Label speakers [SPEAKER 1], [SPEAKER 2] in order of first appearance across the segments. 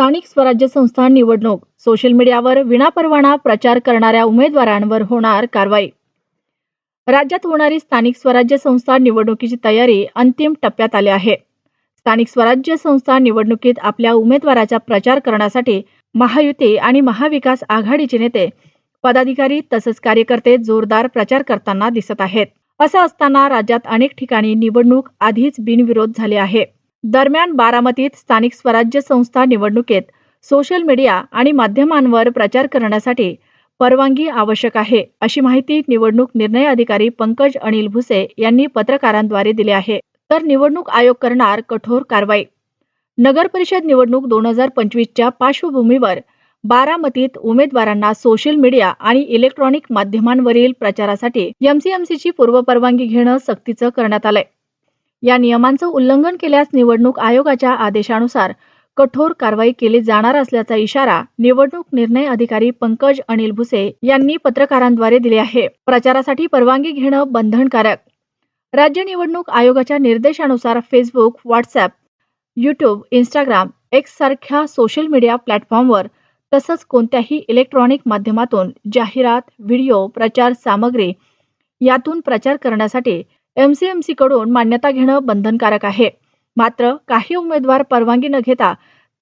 [SPEAKER 1] स्थानिक स्वराज्य संस्था निवडणूक. सोशल मीडियावर विनापरवाना प्रचार करणाऱ्या उमेदवारांवर होणार कारवाई. राज्यात होणारी स्थानिक स्वराज्य संस्था निवडणुकीची तयारी अंतिम टप्प्यात आली आहे. स्थानिक स्वराज्य संस्था निवडणुकीत आपल्या उमेदवाराचा प्रचार करण्यासाठी महायुती आणि महाविकास आघाडीचे नेते पदाधिकारी तसंच कार्यकर्ते जोरदार प्रचार करताना दिसत आहेत. असं असताना राज्यात अनेक ठिकाणी निवडणूक आधीच बिनविरोध झाली आहे. दरम्यान बारामतीत स्थानिक स्वराज्य संस्था निवडणुकीत सोशल मीडिया आणि माध्यमांवर प्रचार करण्यासाठी परवानगी आवश्यक आहे अशी माहिती निवडणूक निर्णय अधिकारी पंकज अनिल भुसे यांनी पत्रकारांद्वारे दिली आहे. तर निवडणूक आयोग करणार कठोर कारवाई. नगर परिषद निवडणूक दोन हजार पंचवीसच्या पार्श्वभूमीवर बारामतीत उमेदवारांना सोशल मीडिया आणि इलेक्ट्रॉनिक माध्यमांवरील प्रचारासाठी एमसीएमसीची पूर्वपरवानगी घेणं सक्तीचं करण्यात आलंय. या नियमांचं उल्लंघन केल्यास निवडणूक आयोगाच्या आदेशानुसार कठोर कारवाई केली जाणार असल्याचा इशारा निवडणूक निर्णय अधिकारी पंकज अनिल भुसे यांनी पत्रकारांद्वारे दिले आहे. प्रचारासाठी परवानगी घेणं बंधनकारक. राज्य निवडणूक आयोगाच्या निर्देशानुसार Facebook WhatsApp YouTube Instagram X सारख्या सोशल मीडिया प्लॅटफॉर्मवर तसंच कोणत्याही इलेक्ट्रॉनिक माध्यमातून जाहिरात व्हिडिओ प्रचार सामग्री यातून प्रचार करण्यासाठी एमसीएमसी कडून मान्यता घेणं बंधनकारक आहे. मात्र काही उमेदवार परवानगी न घेता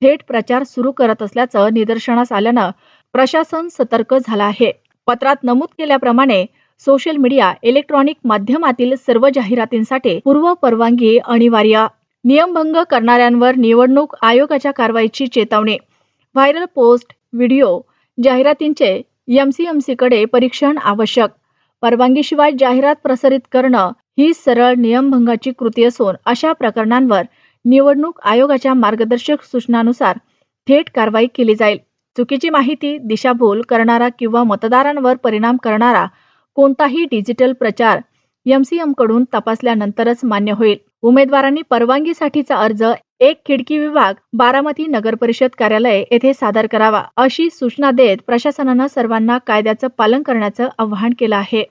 [SPEAKER 1] थेट प्रचार सुरू करत असल्याचं निदर्शनास आल्यानं प्रशासन सतर्क झालं आहे. पत्रात नमूद केल्याप्रमाणे सोशल मीडिया इलेक्ट्रॉनिक माध्यमातील सर्व जाहिरातींसाठी पूर्व परवानगी अनिवार्य. नियमभंग करणाऱ्यांवर निवडणूक आयोगाच्या कारवाईची चेतावणी. व्हायरल पोस्ट व्हिडिओ जाहिरातींचे एमसीएमसी कडे परीक्षण आवश्यक. परवानगीशिवाय जाहिरात प्रसारित करणं ही सरळ नियमभंगाची कृती असून अशा प्रकरणांवर निवडणूक आयोगाच्या मार्गदर्शक सूचनानुसार थेट कारवाई केली जाईल. चुकीची माहिती दिशाभूल करणारा किंवा मतदारांवर परिणाम करणारा कोणताही डिजिटल प्रचार एमसीएमकडून तपासल्यानंतरच मान्य होईल. उमेदवारांनी परवानगीसाठीचा अर्ज एक खिडकी विभाग बारामती नगर परिषद कार्यालय येथे सादर करावा अशी सूचना देत प्रशासनानं सर्वांना कायद्याचं पालन करण्याचं आवाहन केलं आहे.